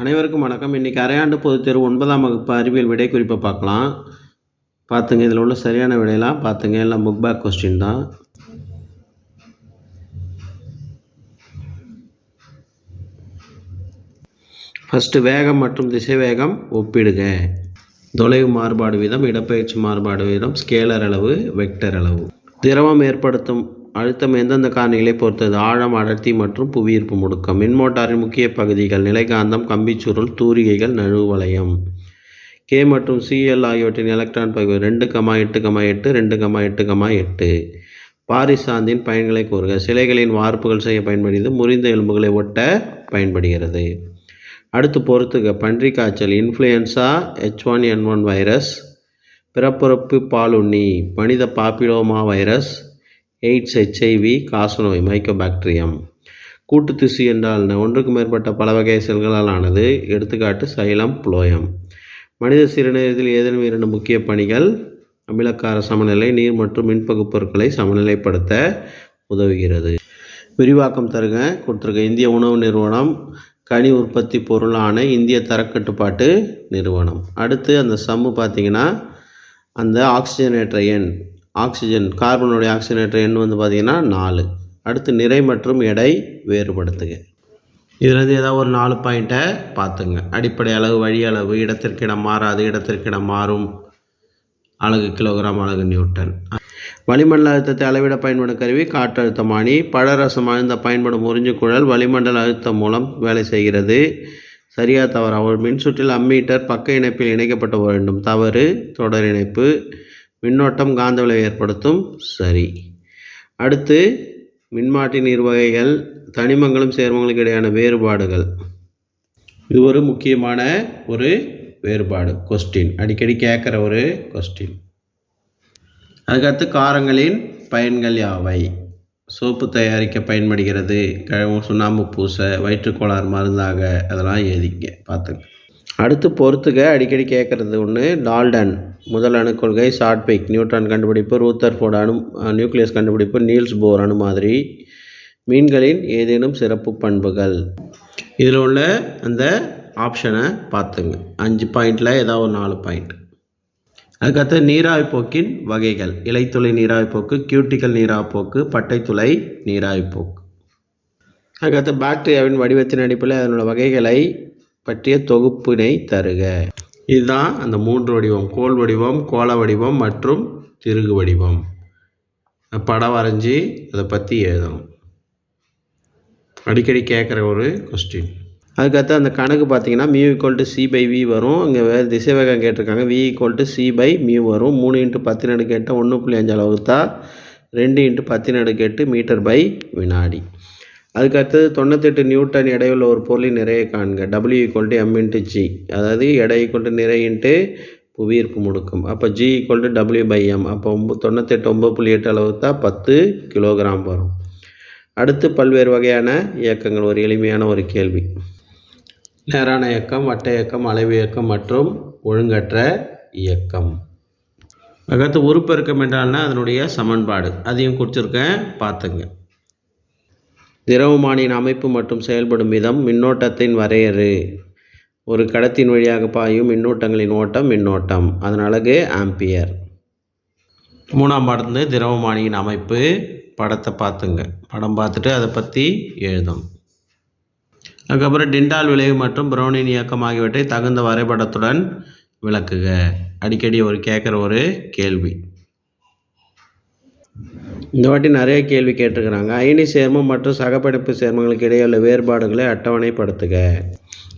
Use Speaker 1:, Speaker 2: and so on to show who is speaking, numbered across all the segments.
Speaker 1: அனைவருக்கும் வணக்கம். இன்றைக்கி அரையாண்டு பொதுத் தேர்வு ஒன்பதாம் வகுப்பு அறிவியல் விடை குறிப்பை பார்க்கலாம். பார்த்துங்க இதில் உள்ள சரியான விடையெல்லாம் பார்த்துங்க. எல்லாம் புக் பேக் கொஸ்டின் தான். ஃபஸ்ட்டு வேகம் மற்றும் திசைவேகம் ஒப்பிடுக. தொலைவு மாறுபாடு வீதம் இடப்பெயர்ச்சி மாறுபாடு வீதம் ஸ்கேலர் அளவு வெக்டர் அளவு. திரவம் ஏற்படுத்தும் அழுத்தம் எந்தெந்த காரணிகளை பொறுத்தது? ஆழம் அடர்த்தி மற்றும் புவியீர்ப்பு முடுக்கம். மின்மோட்டாரின் முக்கிய பகுதிகள் நிலைகாந்தம் கம்பிச்சுருள் தூரிகைகள் நழுவு வளையம். கே மற்றும் சிஎல் ஆகியவற்றின் எலக்ட்ரான் பகுதி ரெண்டு கமா எட்டு கமா எட்டு ரெண்டு கமா எட்டு கமா எட்டு. பாரிசாந்தின் பயன்களை கூறுக. சிலைகளின் வார்ப்புகள் செய்ய பயன்படுகிறது. முறிந்த எலும்புகளை ஒட்ட பயன்படுகிறது. அடுத்து பொறுத்துக. பன்றி காய்ச்சல் influenza H one N one virus பிறப்புறுப்பு பாலுண்ணி மனித பாப்பிலோமா வைரஸ் எய்ட்ஸ் ஹெச்ஐவி காசநோய் மைக்கோபாக்டீரியம் கூட்டு திசு என்றால் ஒன்றுக்கு மேற்பட்ட பல வகை செல்களால் ஆனது. எடுத்துக்காட்டு சைலம் புளோயம். மனித சிறுநீரகத்தில் ஏதேனும் இரண்டு முக்கிய பணிகள்? அமிலக்கார சமநிலை நீர் மற்றும் மின்பகு பொருட்களை சமநிலைப்படுத்த உதவுகிறது. விரிவாக்கம் தருக. கொடுத்துருக்க இந்திய உணவு நிறுவனம் கனி உற்பத்தி பொருளான இந்திய தரக்கட்டுப்பாட்டு நிறுவனம். அடுத்து அந்த சம்மு பார்த்தீங்கன்னா அந்த ஆக்சிஜனேற்ற எண். ஆக்சிஜன் கார்பனுடைய ஆக்சிஜனேற்ற எண் வந்து பார்த்திங்கன்னா நாலு. அடுத்து நிறை மற்றும் எடை வேறுபடுத்துங்க இதுலேருந்து ஏதாவது ஒரு நாலு பாயிண்ட்டை பார்த்துங்க. அடிப்படை அளவு வழி அளவு இடத்திற்கு இடம் மாறாது இடத்திற்கு இடம் மாறும். அழகு கிலோகிராம் அழகு நியூட்டன் வளிமண்டல அழுத்தத்தை அளவிட பயன்படும் கருவி காற்றழுத்தமானி. பழரசம் அழுந்த பயன்படும் உறிஞ்சுக்குழல் வளிமண்டல அழுத்தம் மூலம் வேலை செய்கிறது. சரியா தவறா? ஒரு மின்சுற்றில் அம்மீட்டர் பக்க இணைப்பில் இணைக்கப்பட வேண்டும் தவறு தொடர் இணைப்பு. மின்னோட்டம் காந்த விளைவை ஏற்படுத்தும் சரி. அடுத்து மின்மாற்றி நீர்வகைகள் தனிமங்களும் சேர்மங்களுக்கு இடையான வேறுபாடுகள். இது ஒரு முக்கியமான ஒரு வேறுபாடு கொஸ்டின் அடிக்கடி கேட்குற ஒரு கொஸ்டின் அதுக்கடுத்து காரங்களின் பயன்கள் யாவை? சோப்பு தயாரிக்க பயன்படுகிறது. கிழங்கு சுண்ணாம்பு பூசை வயிற்றுக்கோளாறு மருந்தாக அதெல்லாம் எழுதிங்க பார்த்துங்க. அடுத்து பொறுத்துக அடிக்கடி கேட்குறது ஒன்று டால்டன் முதல் அணுக்கொள்கை ஷார்ட்பிக் நியூட்ரான் கண்டுபிடிப்பு ரூத்தர்ஃபோர்டு அணு நியூக்ளியஸ் கண்டுபிடிப்பு நீல்ஸ் போர் அணு மாதிரி மீன்களின் ஏதேனும் சிறப்பு பண்புகள். இதில் உள்ள அந்த ஆப்ஷனை பார்த்துங்க. அஞ்சு பாயிண்டில் ஏதாவது ஒரு நாலு பாயிண்ட் அதுக்கடுத்து நீராவிப்போக்கின் வகைகள். இலைத்துளை நீராவிப்போக்கு கியூட்டிக்கல் நீராவிப்போக்கு பட்டைத்துளை நீராவிப்போக்கு அதுக்கடுத்து பாக்டீரியாவின் வடிவத்தின் அடிப்படையில் அதனோட வகைகளை பற்றிய தொகுப்பினை தருக. இதுதான் அந்த மூன்று வடிவம். கோல் வடிவம் கோள வடிவம் மற்றும் திருகு வடிவம். படம் வரைஞ்சி அதை பற்றி எழுதணும். அடிக்கடி கேட்குற ஒரு கொஸ்டின் அதுக்கடுத்து அந்த கணக்கு பார்த்தீங்கன்னா mu equal to C by V வரும். இங்கே வேறு திசைவேகம் கேட்டிருக்காங்க. V equal to C by mu வரும். மூணு இன்ட்டு பத்து நடு கேட்டால் ஒன்று புள்ளி அஞ்சு அளவுக்கு தான் ரெண்டு இன்ட்டு பத்து நடு கேட்டு மீட்டர் பை வினாடி. அதுக்கடுத்தது தொண்ணூத்தெட்டு நியூட்டன் எடையுள்ள ஒரு பொருளின் நிறைய காண்க. W equal to M into G அதாவது எடை ஈக்குவல் டு நிறை இன்ட்டு புவியீர்ப்பு முடுக்கம். அப்போ G equal to W by M அப்போ ஒம்பது தொண்ணூத்தெட்டு ஒம்பது புள்ளி எட்டு அளவு தான் பத்து கிலோகிராம் வரும். அடுத்து பல்வேறு வகையான இயக்கங்கள். ஒரு எளிமையான ஒரு கேள்வி. நேரான இயக்கம் வட்ட இயக்கம் அலைவு இயக்கம் மற்றும் ஒழுங்கற்ற இயக்கம். அகத்து உறுப்பெருக்கம் என்றால்னா அதனுடைய சமன்பாடு. அதையும் குறிச்சிருக்கேன். பார்த்துங்க. திரவமானியின் அமைப்பு மற்றும் செயல்படும் விதம் மின்னோட்டத்தின் வரையறு. ஒரு கடத்தின் வழியாக பாயும் மின்னூட்டங்களின் ஓட்டம் மின்னோட்டம். அதன் அழகு ஆம்பியர். மூணாம் பாடத்து திரவமானியின் அமைப்பு படத்தை பார்த்துங்க. படம் பார்த்துட்டு அதை பற்றி எழுதும். அதுக்கப்புறம் டிண்டால் விளைவு மற்றும் ப்ரௌனின் இயக்கம் ஆகியவற்றை தகுந்த வரைபடத்துடன் விளக்குக. அடிக்கடி ஒரு கேட்குற ஒரு கேள்வி. இந்த வாட்டி நிறைய கேள்வி கேட்டிருக்கிறாங்க. அயனி சேர்மம் மற்றும் சகப்படைப்பு சேர்மங்களுக்கு இடையே உள்ள வேறுபாடுகளை அட்டவணைப்படுத்துக.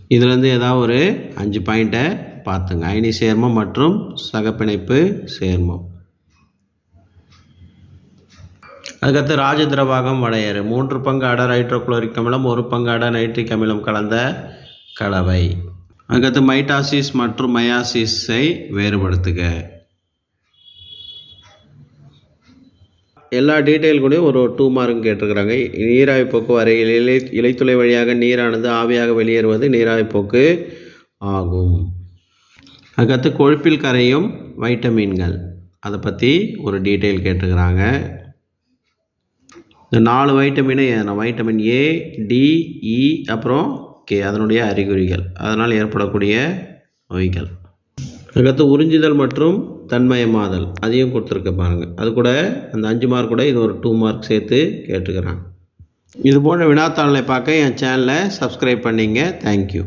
Speaker 1: இதுலேருந்து ஏதாவது ஒரு அஞ்சு பாயிண்ட்டை பார்த்துங்க. அயனி சேர்மம் மற்றும் சகப்பிணைப்பு சேர்மம். அதுக்கடுத்து ராஜதிரவாகம் வடையறு மூன்று பங்கு அட ஹைட்ரோக்ளோரிக் அமிலம் ஒரு பங்கு அட நைட்ரிக் அமிலம் கலந்த கலவை. அதுக்கடுத்து மைட்டாசிஸ் மற்றும் மயாசிஸை வேறுபடுத்துக. எல்லா டீட்டெயில் கூடயும் ஒரு டூ மார்க் கேட்டிருக்கிறாங்க. நீராவி போக்கு வரையில் இலை இலைத்துளை வழியாக நீரானது ஆவியாக வெளியேறுவது நீராவி போக்கு ஆகும். அதுக்கடுத்து கொழுப்பில் கரையும் வைட்டமின்கள். அதை பற்றி ஒரு டீட்டெயில் கேட்டிருக்கிறாங்க. இந்த நாலு வைட்டமினை வைட்டமின் ஏ டி இ அப்புறம் கே அதனுடைய அறிகுறிகள். அதனால் ஏற்படக்கூடிய நோய்கள். அதுக்கடுத்து உறிஞ்சுதல் மற்றும் தன்மயமாதல். அதையும் கொடுத்துருக்க பாருங்கள் அது கூட அந்த அஞ்சு மார்க் கூட இது ஒரு டூ மார்க் சேர்த்து கேட்டுக்கிறாங்க. இது போன்ற வினாத்தாளனை பார்க்க என் சேனலை சப்ஸ்கிரைப் பண்ணிங்க. தேங்க்யூ